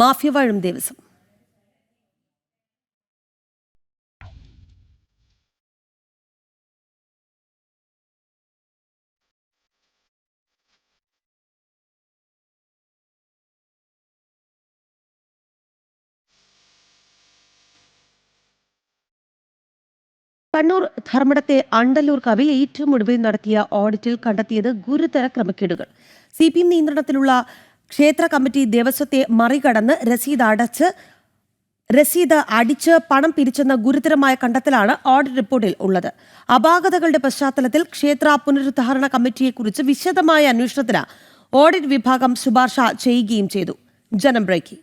Mafia വാഴും ദിവസം. കണ്ണൂർ ധർമ്മടത്തെ അണ്ടല്ലൂർ കവി ഏറ്റവും ഒടുവിൽ നടത്തിയ ഓഡിറ്റിൽ കണ്ടെത്തിയത് ഗുരുതര ക്രമക്കേടുകൾ. സി പി എം നിയന്ത്രണത്തിലുള്ള ക്ഷേത്ര കമ്മിറ്റി ദേവസ്വത്തെ മറികടന്ന് രസീത് അടച്ച് രസീത് അടിച്ച് പണം പിരിച്ചെന്ന ഗുരുതരമായ കണ്ടെത്തലാണ് ഓഡിറ്റ് റിപ്പോർട്ടിൽ ഉള്ളത്. അപാകതകളുടെ പശ്ചാത്തലത്തിൽ ക്ഷേത്ര പുനരുദ്ധാരണ കമ്മിറ്റിയെക്കുറിച്ച് വിശദമായ അന്വേഷണത്തിന് ഓഡിറ്റ് വിഭാഗം ശുപാർശ ചെയ്യുകയും ചെയ്തു. ജനം ബ്രേക്കിംഗ്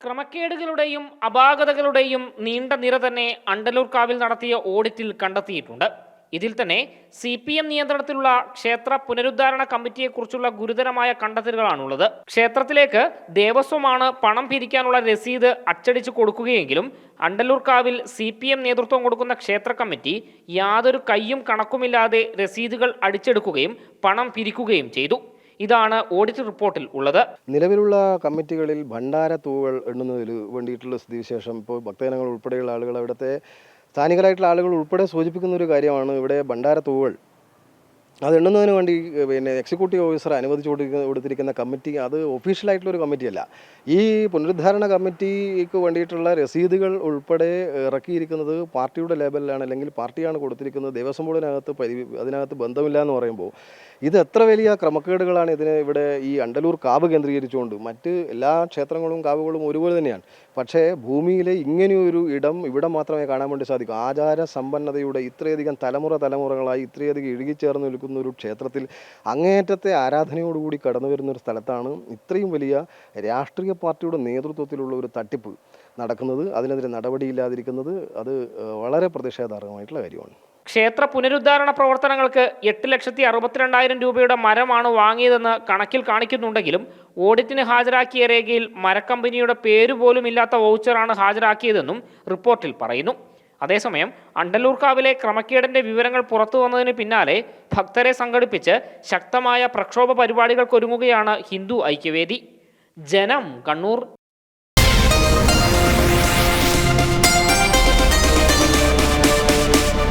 ക്രമക്കേടുകളുടെയും അപാകതകളുടെയും നീണ്ട നിര തന്നെ അണ്ടലൂർക്കാവിൽ നടത്തിയ ഓഡിറ്റിൽ കണ്ടെത്തിയിട്ടുണ്ട്. ഇതിൽ തന്നെ സി പി എം നിയന്ത്രണത്തിലുള്ള ക്ഷേത്ര പുനരുദ്ധാരണ കമ്മിറ്റിയെക്കുറിച്ചുള്ള ഗുരുതരമായ കണ്ടെത്തലുകളാണുള്ളത്. ക്ഷേത്രത്തിലേക്ക് ദേവസ്വമാണ് പണം പിരിക്കാനുള്ള രസീത് അച്ചടിച്ചു കൊടുക്കുകയെങ്കിലും അണ്ടല്ലൂർക്കാവിൽ സി പി എം നേതൃത്വം കൊടുക്കുന്ന ക്ഷേത്ര കമ്മിറ്റി യാതൊരു കയ്യും കണക്കുമില്ലാതെ രസീതുകൾ അടിച്ചെടുക്കുകയും പണം പിരിക്കുകയും ചെയ്തു. ഇതാണ് ഓഡിറ്റ് റിപ്പോർട്ടിൽ ഉള്ളത്. നിലവിലുള്ള കമ്മിറ്റികളിൽ ഭണ്ഡാര തൂവൽ എണ്ണുന്നതിൽ വേണ്ടിയിട്ടുള്ള സ്ഥിതിവിശേഷം ഇപ്പോൾ ഭക്തജനങ്ങൾ ഉൾപ്പെടെയുള്ള ആളുകൾ അവിടുത്തെ സ്ഥാനികരായിട്ടുള്ള ആളുകൾ ഉൾപ്പെടെ സൂചിപ്പിക്കുന്ന ഒരു കാര്യമാണ് ഇവിടെ ഭണ്ഡാര തൂവൽ അത് എണ്ണുന്നതിന് വേണ്ടി പിന്നെ എക്സിക്യൂട്ടീവ് ഓഫീസർ അനുവദിച്ചു കൊടുക്കുന്ന കൊടുത്തിരിക്കുന്ന കമ്മിറ്റി അത് ഒഫീഷ്യലായിട്ടുള്ള ഒരു കമ്മിറ്റിയല്ല ഈ പുനരുദ്ധാരണ കമ്മിറ്റിക്ക് വേണ്ടിയിട്ടുള്ള രസീതുകൾ ഉൾപ്പെടെ ഇറക്കിയിരിക്കുന്നത് പാർട്ടിയുടെ ലേബലിലാണ് അല്ലെങ്കിൽ പാർട്ടിയാണ് കൊടുത്തിരിക്കുന്നത്. ദേവസ്വം ബോർഡിനകത്ത് പരി അതിനകത്ത് ബന്ധമില്ല എന്ന് പറയുമ്പോൾ ഇത് എത്ര വലിയ ക്രമക്കേടുകളാണ് ഇതിന് ഇവിടെ ഈ അണ്ടലൂർ കാവ് കേന്ദ്രീകരിച്ചുകൊണ്ട്. മറ്റ് എല്ലാ ക്ഷേത്രങ്ങളും കാവുകളും ഒരുപോലെ തന്നെയാണ്. പക്ഷേ ഭൂമിയിലെ ഇങ്ങനെയൊരു ഇടം ഇവിടെ മാത്രമേ കാണാൻ വേണ്ടി സാധിക്കൂ. ആചാര സമ്പന്നതയുടെ ഇത്രയധികം തലമുറ തലമുറകളായി ഇത്രയധികം ഇഴുകിച്ചേർന്ന് നിൽക്കുന്ന ഒരു ക്ഷേത്രത്തിൽ അങ്ങേയറ്റത്തെ ആരാധനയോടുകൂടി കടന്നു വരുന്ന ഒരു സ്ഥലത്താണ് ഇത്രയും വലിയ രാഷ്ട്രീയ പാർട്ടിയുടെ നേതൃത്വത്തിലുള്ള ഒരു തട്ടിപ്പ് നടക്കുന്നത്. അതിനെതിരെ നടപടിയില്ലാതിരിക്കുന്നത് അത് വളരെ പ്രതിഷേധാർഹമായിട്ടുള്ള കാര്യമാണ്. ക്ഷേത്ര പുനരുദ്ധാരണ പ്രവർത്തനങ്ങൾക്ക് എട്ട് ലക്ഷത്തി അറുപത്തിരണ്ടായിരം രൂപയുടെ മരമാണ് വാങ്ങിയതെന്ന് കണക്കിൽ കാണിക്കുന്നുണ്ടെങ്കിലും ഓഡിറ്റിന് ഹാജരാക്കിയ രേഖയിൽ മരക്കമ്പനിയുടെ പേര് പോലും ഇല്ലാത്ത വൗച്ചറാണ് ഹാജരാക്കിയതെന്നും റിപ്പോർട്ടിൽ പറയുന്നു. അതേസമയം അണ്ടലൂർക്കാവിലെ ക്രമക്കേടിന്റെ വിവരങ്ങൾ പുറത്തു വന്നതിന് പിന്നാലെ ഭക്തരെ സംഘടിപ്പിച്ച് ശക്തമായ പ്രക്ഷോഭ പരിപാടികൾക്കൊരുങ്ങുകയാണ് ഹിന്ദു ഐക്യവേദി. ജനം കണ്ണൂർ